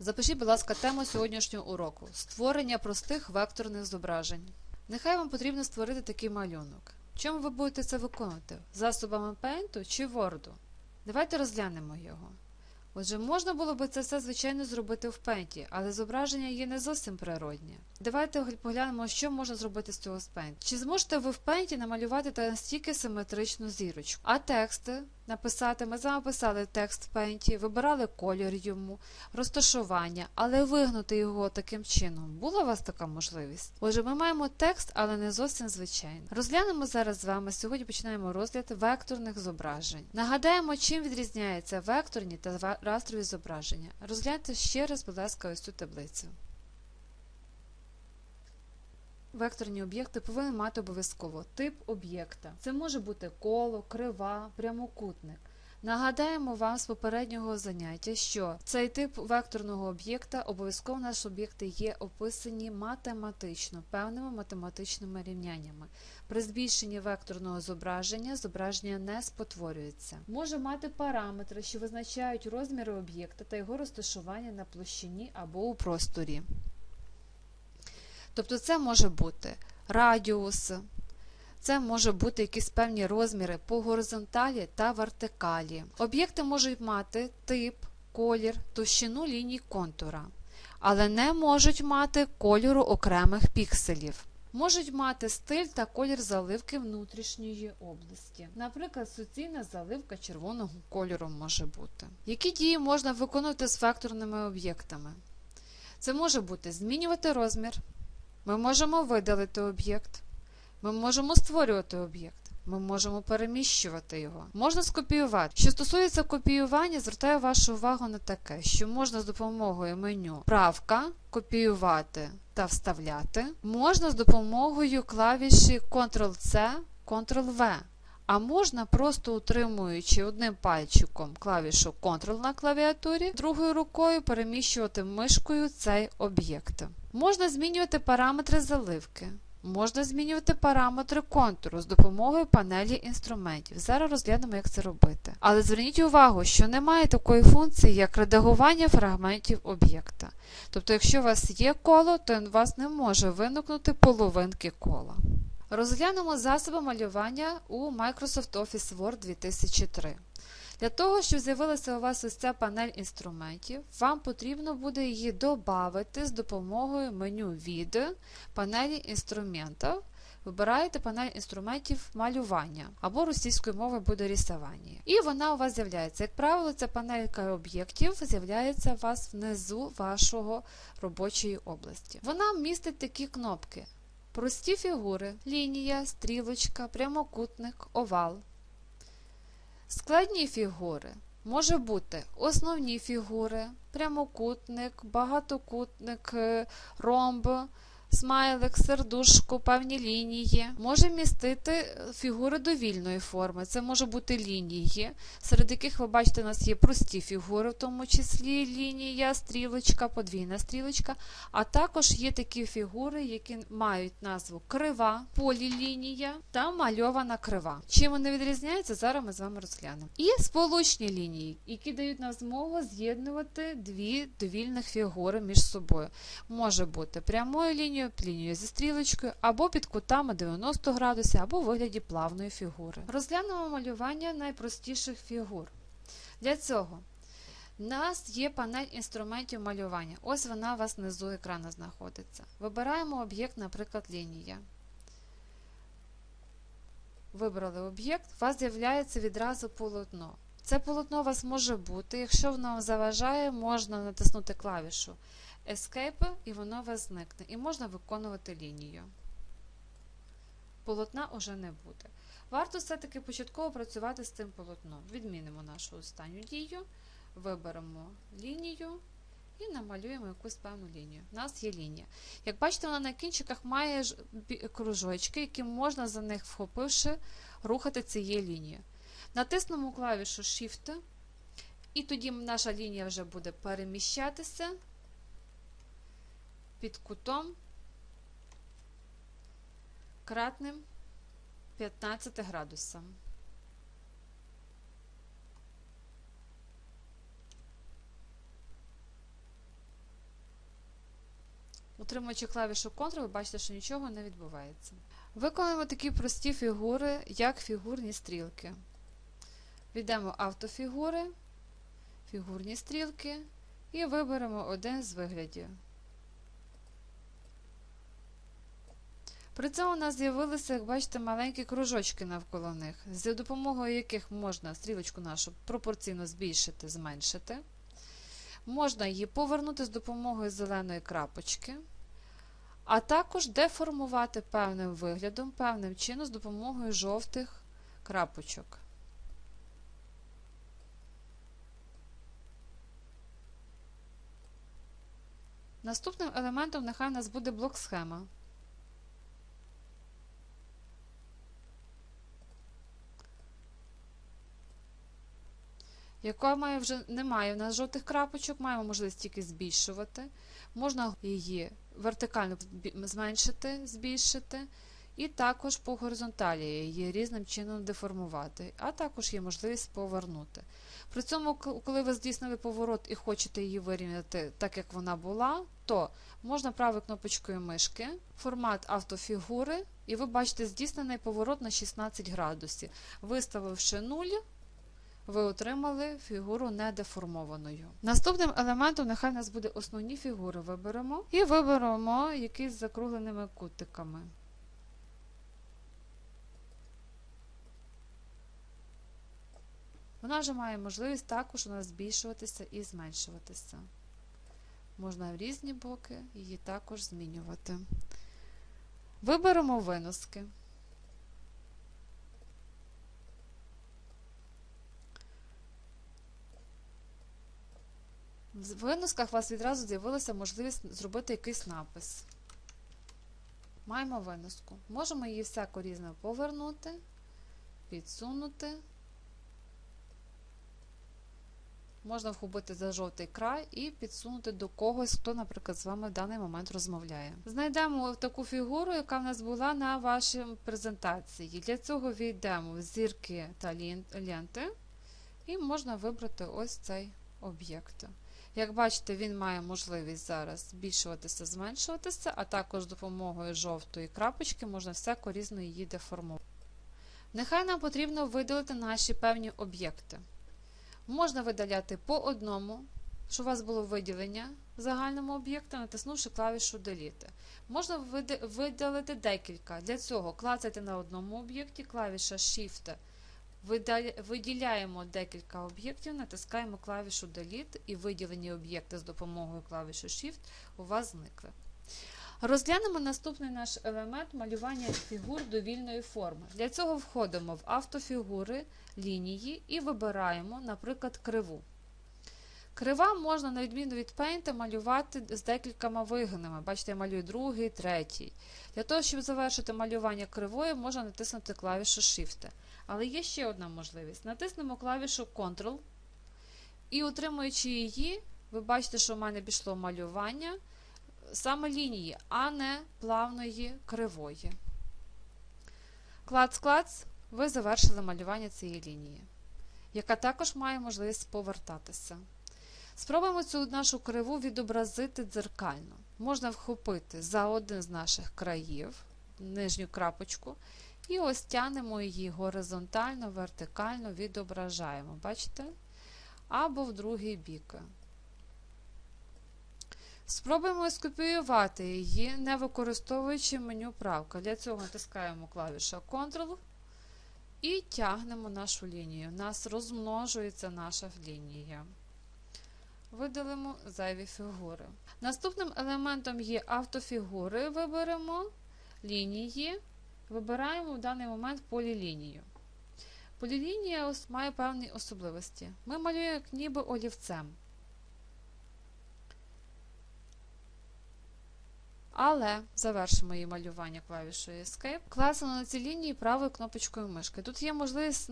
Запишіть, будь ласка, тему сьогоднішнього уроку створення простих векторних зображень. Нехай вам потрібно створити такий малюнок. Чому ви будете це виконувати? Засобами Paint чи Word? Давайте розглянемо його. Отже, можна було би це все, звичайно, зробити в Paint, але зображення є не зовсім природнє. Давайте поглянемо, що можна зробити з цього з Paint. Чи зможете ви в Paint намалювати настільки симетричну зірочку? А тексти написати, ми з вами писали текст в Paint, вибирали колір йому, розташування, але вигнути його таким чином. Була у вас така можливість? Отже, ми маємо текст, але не зовсім звичайний. Розглянемо зараз з вами. Сьогодні починаємо розгляд векторних зображень. Нагадаємо, чим відрізняються векторні та растрові зображення. Розгляньте ще раз, будь ласка, ось цю таблицю. Векторні об'єкти повинні мати обов'язково тип об'єкта. Це може бути коло, крива, прямокутник. Нагадаємо вам з попереднього заняття, що цей тип векторного об'єкта обов'язково наші об'єкти є описані математично, певними математичними рівняннями. При збільшенні векторного зображення зображення не спотворюється. Може мати параметри, що визначають розміри об'єкта та його розташування на площині або у просторі. Тобто це може бути радіус, це може бути якісь певні розміри по горизонталі та вертикалі. Об'єкти можуть мати тип, колір, товщину ліній контура, але не можуть мати кольору окремих пікселів. Можуть мати стиль та колір заливки внутрішньої області. Наприклад, суцільна заливка червоного кольору може бути. Які дії можна виконувати з векторними об'єктами? Це може бути змінювати розмір. Ми можемо видалити об'єкт. Ми можемо створювати об'єкт. Ми можемо переміщувати його. Можна скопіювати. Що стосується копіювання, звертаю вашу увагу на таке, що можна з допомогою меню правка копіювати та вставляти. Можна з допомогою клавіші Ctrl-C, Ctrl-V. А можна просто утримуючи одним пальчиком клавішу Ctrl на клавіатурі, другою рукою переміщувати мишкою цей об'єкт. Можна змінювати параметри заливки. Можна змінювати параметри контуру з допомогою панелі інструментів. Зараз розглянемо, як це робити. Але зверніть увагу, що немає такої функції, як редагування фрагментів об'єкта. Тобто, якщо у вас є коло, то у вас не може виникнути половинки кола. Розглянемо засоби малювання у Microsoft Office Word 2003. Для того, щоб з'явилася у вас ось ця панель інструментів, вам потрібно буде її додати з допомогою меню від панелі інструментів. Вибираєте панель інструментів малювання або російською мовою буде рисування. І вона у вас з'являється. Як правило, ця панелька об'єктів з'являється у вас внизу вашого робочої області. Вона містить такі кнопки: прості фігури, лінія, стрілочка, прямокутник, овал. Складні фігури. Може бути основні фігури, прямокутник, багатокутник, ромб, смайлик, сердушку, певні лінії. Може містити фігури довільної форми. Це може бути лінії, серед яких ви бачите, у нас є прості фігури, в тому числі лінія, стрілочка, подвійна стрілочка. А також є такі фігури, які мають назву крива, полілінія та мальована крива. Чим вони відрізняються, зараз ми з вами розглянемо. І сполучні лінії, які дають нам змогу з'єднувати дві довільних фігури між собою. Може бути прямою лінією лінією, лінією зі стрілочкою, або під кутами 90 градусів, або в вигляді плавної фігури. Розглянемо малювання найпростіших фігур. Для цього у нас є панель інструментів малювання. Ось вона у вас внизу екрану знаходиться. Вибираємо об'єкт, наприклад, лінія. Вибрали об'єкт, у вас з'являється відразу полотно. Це полотно у вас може бути, якщо воно вам заважає, можна натиснути клавішу Escape і воно вас зникне. І можна виконувати лінію. Полотна уже не буде. Варто все-таки початково працювати з цим полотном. Відмінимо нашу останню дію, виберемо лінію і намалюємо якусь певну лінію. У нас є лінія. Як бачите, вона на кінчиках має кружочки, які можна за них вхопивши, рухати цією лінією. Натиснемо клавішу Shift, і тоді наша лінія вже буде переміщатися під кутом кратним 15 градусам. утримуючи клавішу Ctrl, ви бачите, що нічого не відбувається. Виконуємо такі прості фігури, як фігурні стрілки. Війдемо автофігури, фігурні стрілки і виберемо один з виглядів. При цьому у нас з'явилися, як бачите, маленькі кружочки навколо них, за допомогою яких можна стрілочку нашу пропорційно збільшити, зменшити. Можна її повернути з допомогою зеленої крапочки, а також деформувати певним виглядом, певним чином з допомогою жовтих крапочок. Наступним елементом нехай у нас буде блок-схема. Яка має вже немає в нас жовтих крапочок, маємо можливість тільки збільшувати. Можна її вертикально зменшити, збільшити, і також по горизонталі її різним чином деформувати, а також є можливість повернути. При цьому, коли ви здійснили поворот і хочете її вирівняти так, як вона була, то можна правою кнопочкою мишки, формат автофігури, і ви бачите здійснений поворот на 16 градусів. Виставивши 0, ви отримали фігуру недеформованою. Наступним елементом нехай у нас буде основні фігури. Виберемо і виберемо якісь з закругленими кутиками. Вона вже має можливість також у нас збільшуватися і зменшуватися. Можна в різні боки її також змінювати. Виберемо виноски. В винусках у вас відразу з'явилася можливість зробити якийсь напис. Маємо виноску. Можемо її всяко різно повернути, підсунути. Можна вхопити за жовтий край і підсунути до когось, хто, наприклад, з вами в даний момент розмовляє. Знайдемо таку фігуру, яка в нас була на вашій презентації. Для цього війдемо в зірки та ленти, і можна вибрати ось цей об'єкт. Як бачите, він має можливість зараз збільшуватися, зменшуватися, а також з допомогою жовтої крапочки можна всяко різно її деформувати. Нехай нам потрібно видалити наші певні об'єкти. Можна видаляти по одному, щоб у вас було виділення загальному об'єкту, натиснувши клавішу Delete. Можна видалити декілька. Для цього клацайте на одному об'єкті, клавіша Shift Виділяємо декілька об'єктів, натискаємо клавішу Delete і виділені об'єкти з допомогою клавіші Shift у вас зникли. Розглянемо наступний наш елемент малювання фігур довільної форми. Для цього входимо в автофігури, лінії і вибираємо, наприклад, криву. Крива можна, на відміну від Paint, малювати з декількома вигинами. Бачите, я малюю другий, третій. Для того, щоб завершити малювання кривої, можна натиснути клавішу Shift. Але є ще одна можливість. Натиснемо клавішу Ctrl. І, утримуючи її, ви бачите, що в мене пішло малювання саме лінії, а не плавної кривої. Клац-клац, ви завершили малювання цієї лінії, яка також має можливість повертатися. Спробуємо цю нашу криву відобразити дзеркально. Можна вхопити за один з наших країв, нижню крапочку, і ось тянемо її горизонтально, вертикально відображаємо. Бачите? Або в другий бік. Спробуємо скопіювати її, не використовуючи меню правка. Для цього натискаємо клавішу Ctrl і тягнемо нашу лінію. У нас розмножується наша лінія. Видалимо зайві фігури. Наступним елементом є автофігури. Виберемо лінії. Вибираємо в даний момент полілінію. Полілінія має певні особливості. Ми малюємо як ніби олівцем. Але завершимо її малювання клавішою Escape. Клацано на цій лінії правою кнопочкою мишки. Тут є можливість,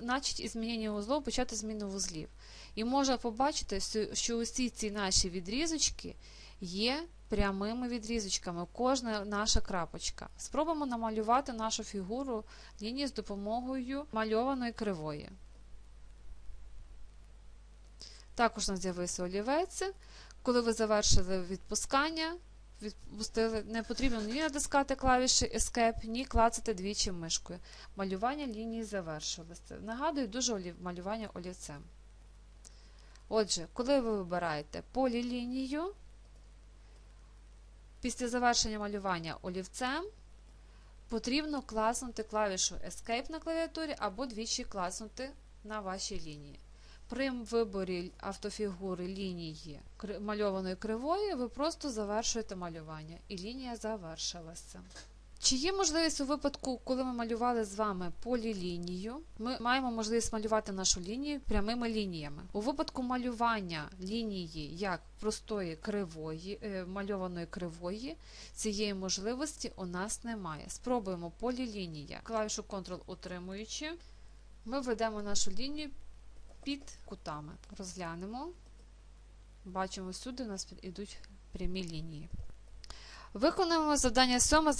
начать змінення узлов, почати зміну вузлів. І можна побачити, що усі ці наші відрізочки є прямими відрізочками, кожна наша крапочка. Спробуємо намалювати нашу фігуру лінії з допомогою мальованої кривої. Також у нас з'явився олівець. Коли ви завершили відпускання, відпустили. Не потрібно ні натискати клавіші Escape, ні клацати двічі мишкою. Малювання лінії завершилося. Нагадую, дуже олів... малювання олівцем. Отже, коли ви вибираєте полілінію, після завершення малювання олівцем потрібно класнути клавішу Escape на клавіатурі або двічі класнути на вашій лінії. При виборі автофігури лінії мальованої кривої ви просто завершуєте малювання, і лінія завершилася. Чи є можливість у випадку, коли ми малювали з вами полілінію, ми маємо можливість малювати нашу лінію прямими лініями. У випадку малювання лінії як простої кривої, е, мальованої кривої, цієї можливості у нас немає. Спробуємо полілінія. Клавішу Ctrl утримуючи, ми ведемо нашу лінію під кутами. Розглянемо. Бачимо, всюди у нас йдуть прямі лінії. Виконуємо завдання 7